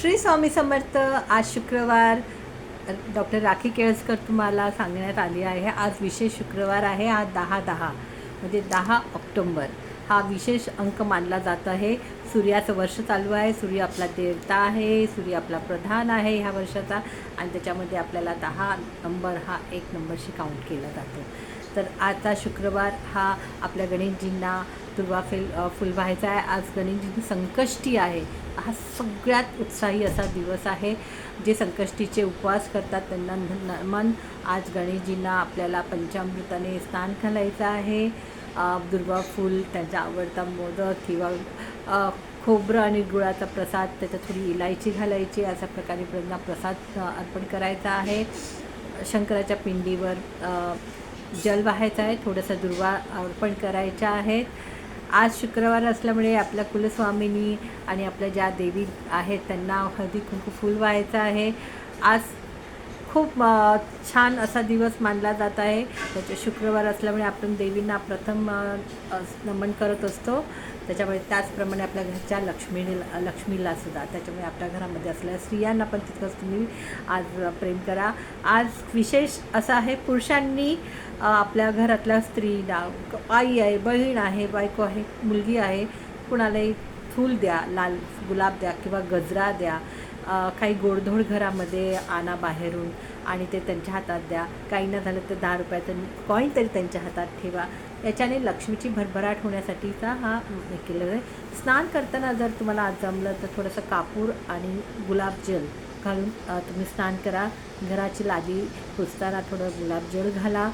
श्री स्वामी समर्थ आज शुक्रवार. डॉक्टर राखी केळसकर तुम्हाला सांगण्यात आली आहे. आज विशेष शुक्रवार आहे आज दहा दहा म्हणजे दहा ऑक्टोंबर. हा विशेष अंक मानला जात आहे. सूर्याचं वर्ष चालू आहे सूर्य आपला देवता आहे सूर्य आपला प्रधान आहे ह्या वर्षाचा. आणि त्याच्यामध्ये आपल्याला दहा नंबर हा एक नंबरशी काउंट केला जातो. तर आजचा शुक्रवार हा आपल्या गणेशजींना दुर्वा फेल फुल व्हायचा आहे. आज गणेशजींची संकष्टी आहे. हा सगळ्यात उत्साही असा दिवस आहे. जे संकष्टीचे उपवास करतात त्यांना न- नमन आज गणेशजींना आपल्याला पंचामृताने स्नान घालायचं आहे. दुर्वा फूल त्यांचा आवडता मोदक किंवा खोबरं आणि गुळाचा प्रसाद त्याच्यात थोडी इलायची घालायची. अशा प्रकारे त्यांना प्रसाद अर्पण करायचा आहे. शंकराच्या पिंडीवर जल वाहायचं आहे थोडंसं दुर्वा अर्पण करायच्या आहेत. आज शुक्रवार असल्यामुळे आपल्या कुलस्वामिनी आणि आपल्या ज्या देवी आहेत त्यांना हळदी कुंकू फूल व्हायचं आहे. आज खूप छान असा दिवस मानला जात आहे. त्याचे शुक्रवार असल्यामुळे आपण देवींना प्रथम नमन करत असतो. त्याच्यामुळे त्याचप्रमाणे आपल्या घरच्या लक्ष्मी लक्ष्मीला सुद्धा. त्याच्यामुळे आपल्या घरामध्ये असलेल्या स्त्रियांना पण तितकंच तुम्ही आज प्रेम करा. आज विशेष असं आहे पुरुषांनी आपल्या घरातल्या स्त्रीला आई आहे बहीण आहे बायको आहे मुलगी आहे कुणालाही फूल द्या लाल गुलाब द्या किंवा गजरा द्या. काही गोडधोड घरामध्ये आणा बाहेरून आणि ते त्यांच्या हातात द्या. काही ना झालं तर दहा रुपयाचं कॉईन तरी त्यांच्या हातात ठेवा. याच्याने लक्ष्मीची भरभराट होण्यासाठीचा हा हे केलेला आहे. स्नान करताना जर तुम्हाला आज जमलं तर थोडंसं कापूर आणि गुलाबजल घालून तुम्ही स्नान करा. घराची लादी पुसताना थोडं गुलाबजल घाला.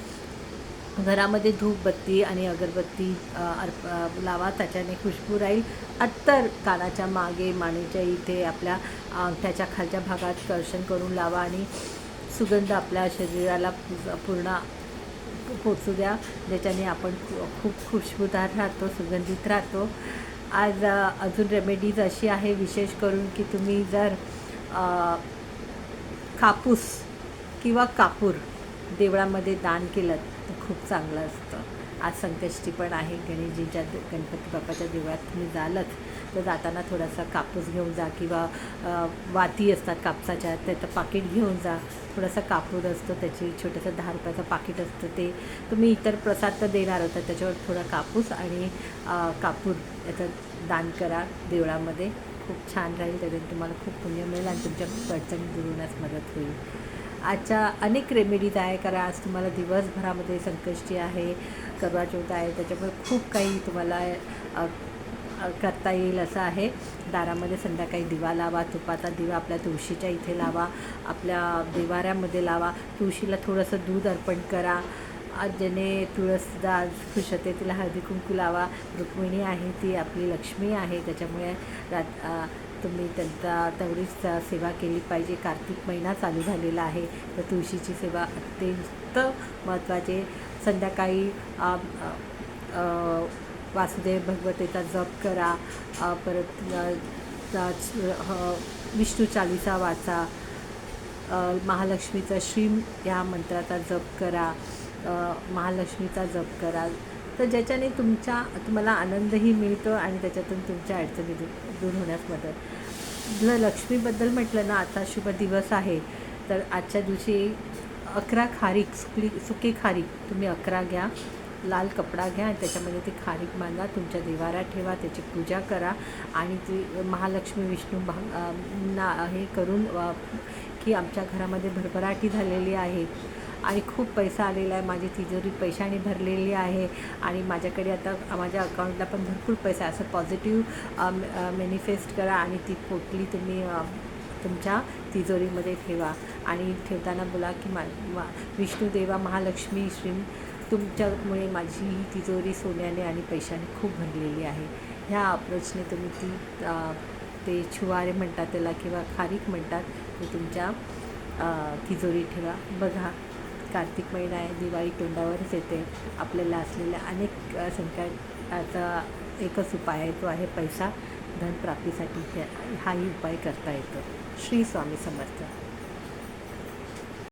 घरामध्ये धूपबत्ती आणि अगरबत्ती अर्प लावा त्याच्याने खुशबू राहील. अत्तर कानाच्या मागे मानेच्या इथे आपल्या अंगठ्याच्या खालच्या भागात कर्षण करून लावा आणि सुगंध आपल्या शरीराला पूर्ण पोचू द्या. ज्याच्याने आपण खूप खुशबूदार राहतो सुगंधित राहतो. आज अजून रेमेडीज अशी आहे विशेष करून की तुम्ही जर कापूस किंवा कापूर देवळामध्ये दान केलं तर खूप चांगलं असतं. आज संकष्टी पण आहे गणेशजीच्या गणपती बाप्पाच्या देवळात तुम्ही जालच तर जाताना थोडासा कापूस घेऊन जा किंवा वाती असतात कापसाच्या त्याचं पाकिट घेऊन जा. थोडासा कापूर असतो त्याची छोटंसं दहा रुपयाचं पाकिट असतं ते तुम्ही इतर प्रसाद तर देणार होता त्याच्यावर थोडा कापूस आणि कापूर याचं दान करा देवळामध्ये. खूप छान राहील त्याच्यात तुम्हाला खूप पुण्य मिळेल आणि तुमच्या खूप अडचणी दूर होण्यास मदत होईल. आजच्या अनेक रेमेडीज आहे कारण आज तुम्हाला दिवसभरामध्ये संकष्टी आहे करवाचौथ आहे. त्याच्यामुळे खूप काही तुम्हाला करता येईल असं आहे. दारामध्ये संध्याकाळी दिवा लावा तुपाचा दिवा आपल्या तुळशीच्या इथे लावा आपल्या देवाऱ्यामध्ये लावा. तुळशीला थोडंसं दूध अर्पण करा. आज ज्याने तुळसदा आज खुश होते तिला हळदी कुंकू लावा. रुक्मिणी आहे ती आपली लक्ष्मी आहे. त्याच्यामुळे रात तुम्ही त्यांचा तेवढीच सेवा केली पाहिजे. कार्तिक महिना चालू झालेला आहे. तर तुळशीची सेवा अत्यंत महत्त्वाची संध्याकाळी वासुदेव भगवतेचा जप करा. परत विष्णू चालिसा वाचा. महालक्ष्मीचा श्रीम या मंत्राचा जप करा. महालक्ष्मीचा जप करा. तर ज्याच्याने तुमच्या तुम्हाला आनंदही मिळतो आणि त्याच्यातून तुमच्या अडचणी दूर दूर होण्यास मदत. जर लक्ष्मीबद्दल म्हटलं ना आता शुभ दिवस आहे तर आजच्या दिवशी अकरा खारीक सुकली सुके खारीक तुम्ही अकरा घ्या लाल कपडा घ्या आणि त्याच्यामध्ये ती खारीक बांधा तुमच्या देवाऱ्यात ठेवा त्याची पूजा करा आणि ती महालक्ष्मी विष्णू ना हे करून की आमच्या घरामध्ये भरभराटी झालेली आहे. आणि खूप पैसा आलेला आहे. माझी तिजोरी पैशाने भरलेली आहे. आणि माझ्याकडे आता माझ्या अकाउंटला पण भरपूर पैसा आहे. असं पॉझिटिव्ह मॅनिफेस्ट करा आणि ती पोटली तुम्ही तुमच्या तिजोरीमध्ये ठेवा. आणि ठेवताना बोला की मा मा विष्णुदेवा महालक्ष्मी श्री तुमच्यामुळे माझी ही तिजोरी सोन्याने आणि पैशाने खूप भरलेली आहे. ह्या अप्रोचने तुम्ही ती ते छुवारे म्हणतात त्याला किंवा खारीक म्हणतात ते तुमच्या तिजोरी ठेवा. बघा. कार्तिक महिना आहे दिवाळी तोंडावरच येते. आपल्याला असलेल्या अनेक संकटाचा एकच उपाय आहे तो आहे पैसा. धनप्राप्तीसाठी हे- हाही उपाय करता येतो. श्री स्वामी समर्थ.